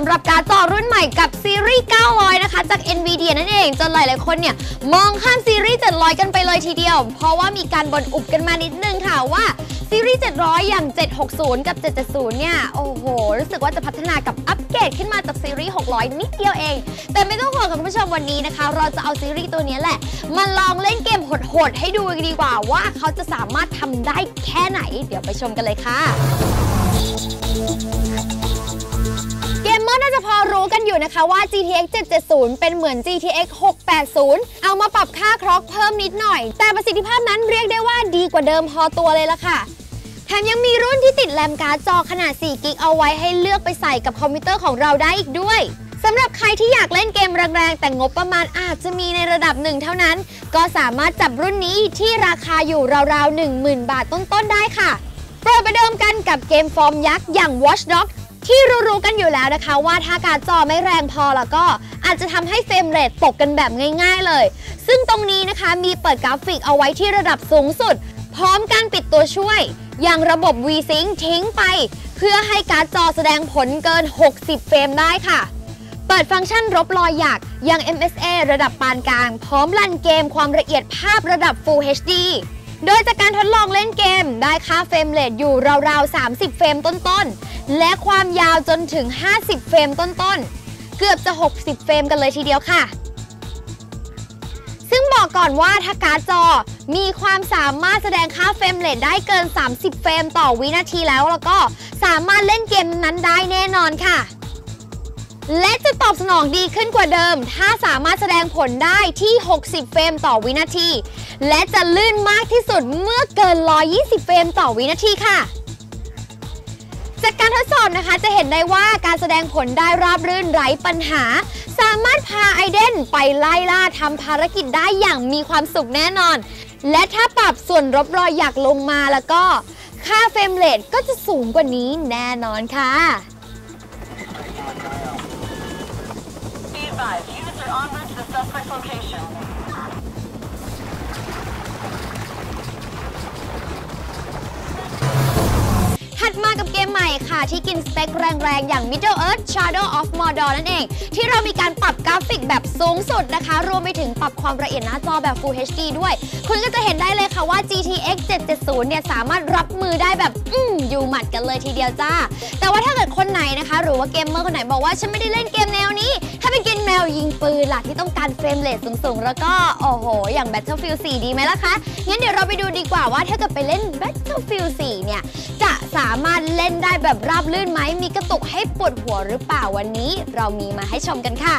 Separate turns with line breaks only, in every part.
ำหรับการ์ดจอรุ่นใหม่กับซีรีส์ 900 นะคะ จาก NVIDIA นั่นเอง จนหลาย ๆ คนเนี่ย มองข้ามซีรีส์ 700 กันไปเลยทีเดียว เพราะว่ามีการบ่นอุบกันมานิดนึงค่ะว่าซีรีส์ 700 อย่าง 760 กับ 770 เนี่ย โอ้โห รู้สึกว่าจะพัฒนากับอัปเกรดขึ้นมาจากซีรีส์ 600 นิดเดียวเอง แต่ไม่ต้องห่วงค่ะคุณผู้ชมวันนี้นะคะ เราจะเอาซีรีส์ตัวนี้แหละ มาลองเล่นเกมโหด ๆ ให้ดูดีกว่าว่าเขาจะสามารถทำได้แค่ไหน เดี๋ยวไปชมกันเลยค่ะ เกมเมอน่าจะพอรู้กันอยู่นะคะว่า GTX 770 เป็นเหมือน GTX 680 เอามาปรับค่าคล็อกเพิ่มนิดหน่อย แต่ประสิทธิภาพนั้นเรียกได้ว่าดีกว่าเดิมพอตัวเลยละค่ะแถมยังมีรุ่นที่ติดแรมการ์ดจอขนาด 4 กิกเอาไว้ให้เลือกไปใส่กับคอมพิวเตอร์ของเราได้อีกด้วยสำหรับใครที่อยากเล่นเกมแรงๆ แต่งบประมาณอาจจะมีในระดับหนึ่งเท่านั้น ก็สามารถจับรุ่นนี้ที่ราคาอยู่ราวๆ 10,000 บาทต้นๆ ได้ค่ะเปิดประเดิมกันกับเกมฟอร์มยักษ์อย่าง Watch Dogs ที่รู้ๆกันอยู่แล้วนะคะ ว่าถ้าการจอไม่แรงพอแล้วก็อาจจะทำให้เฟรมเรทตกกันแบบง่าย ๆเลย ซึ่งตรงนี้นะคะมีเปิดกราฟิกเอาไว้ที่ระดับสูงสุด พร้อมการปิดตัวช่วย อย่างระบบ V-Sync ทิ้งไป เพื่อให้การจอแสดงผลเกิน 60 เฟรมได้ค่ะ เปิดฟังก์ชันรบรอยหยักอย่าง MSA ระดับปานกลาง พร้อมรันเกมความละเอียดภาพระดับ Full HD โดยจากการทดลองเล่นเกม ได้ค่าเฟรมเรทอยู่ราวๆ 30 เฟรมต้นๆ และความยาวจนถึง 50 เฟรมต้นๆ เกือบจะ 60 เฟรมกันเลยทีเดียวค่ะ ซึ่งบอกก่อนว่าถ้าการ์ดจอมีความสามารถแสดงค่าเฟรมเรทได้เกิน 30 เฟรมต่อวินาทีแล้วแล้วก็สามารถเล่นเกมนั้นได้แน่นอนค่ะ และจะตอบสนองดีขึ้นกว่าเดิม ถ้าสามารถแสดงผลได้ที่ 60 เฟรมต่อวินาที และจะลื่นมากที่สุดเมื่อเกิน 120 เฟรมต่อวินาทีค่ะ จากการทดสอบนะคะจะเห็นได้ว่าการแสดงผลได้ราบรื่นไร้ปัญหา สามารถพาไอเดนไปไล่ล่าทำภารกิจได้อย่างมีความสุขแน่นอน และถ้าปรับส่วนลบรอยหยักลงมาแล้วก็ ค่าเฟรมเรทก็จะสูงกว่านี้แน่นอนค่ะ
Be advised, units are en route to the suspect location.
ใหม่ค่ะ ที่กินสเปคแรงๆ อย่าง Middle Earth Shadow of Mordor นั่นเอง ที่เรามีการปรับกราฟิกแบบสูงสุดนะคะ รวมไปถึงปรับความละเอียดหน้าจอแบบ Full HD ด้วย คุณก็จะเห็นได้เลยค่ะว่า GTX 770 เนี่ย สามารถรับมือได้แบบอืมอยู่หมัดกันเลยทีเดียวจ้า แต่ว่าถ้าเกิดคนไหนนะคะ หรือว่าเกมเมอร์คนไหนบอกว่าฉันไม่ได้เล่นเกมแนวนี้ ถ้าเป็นเกมแนวยิงปืนล่ะที่ต้องการเฟรมเรทสูงๆ แล้วก็โอ้โห อย่าง Battlefield 4 ดีไหมล่ะคะงั้นเดี๋ยวเราไปดูดีกว่าว่าถ้าเกิดไปเล่น Battlefield 4 เนี่ย จะสามารถเล่นได้แบบราบลื่นไหม มีกระตุกให้ปวดหัวหรือเปล่าวันนี้ เรามีมาให้ชมกันค่ะ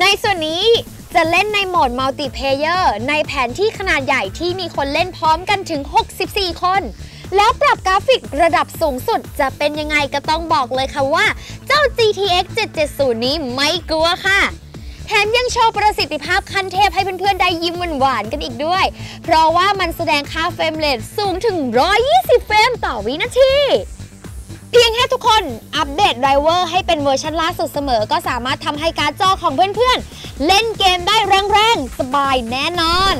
ในส่วนนี้จะเล่นในโหมดมัลติเพเยอร์ในแผนที่ขนาดใหญ่ที่มีคนเล่นพร้อมกันถึง 64 คน แล้วปรับกราฟิกระดับสูงสุดจะเป็นยังไงก็ต้องบอกเลยค่ะว่า เจ้า GTX 770 นี้ไม่กลัวค่ะ แถมยังโชว์ประสิทธิภาพคันเทพให้เพื่อนๆได้ยิ้มหวานๆกันอีกด้วย เพราะว่ามันแสดงค่าเฟรมเรทสูงถึง 120 เฟรมต่อวินาทีเพียงแค่ทุกคนอัปเดตไดรเวอร์ให้เป็นเวอร์ชันล่าสุดเสมอ ก็สามารถทำให้การ์ดจอของเพื่อนๆ เล่นเกมได้แรงๆ สบายแน่นอน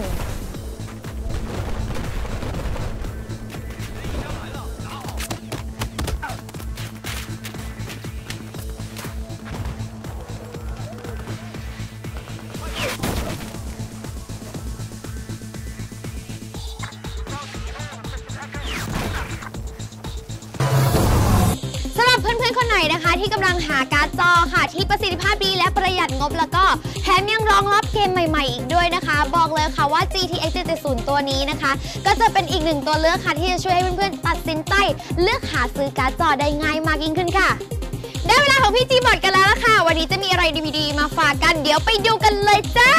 ม่นะคะ ที่กำลังหาการ์ดจอค่ะ ที่ประสิทธิภาพดีและประหยัดงบแล้วก็แถมยังรองรับเกมใหม่ๆ อีกด้วยนะคะ บอกเลยค่ะว่า GTX 770 ตัวนี้นะคะ ก็จะเป็นอีกหนึ่งตัวเลือกค่ะ ที่จะช่วยให้เพื่อนๆตัดสินใจเลือกหาซื้อการ์ดจอได้ง่ายมากยิ่งขึ้นค่ะ ได้เวลาของพี่จีบอดกันแล้วละค่ะ วันนี้จะมีอะไรดีๆมาฝากกันเดี๋ยวไปดูกันเลยจ้า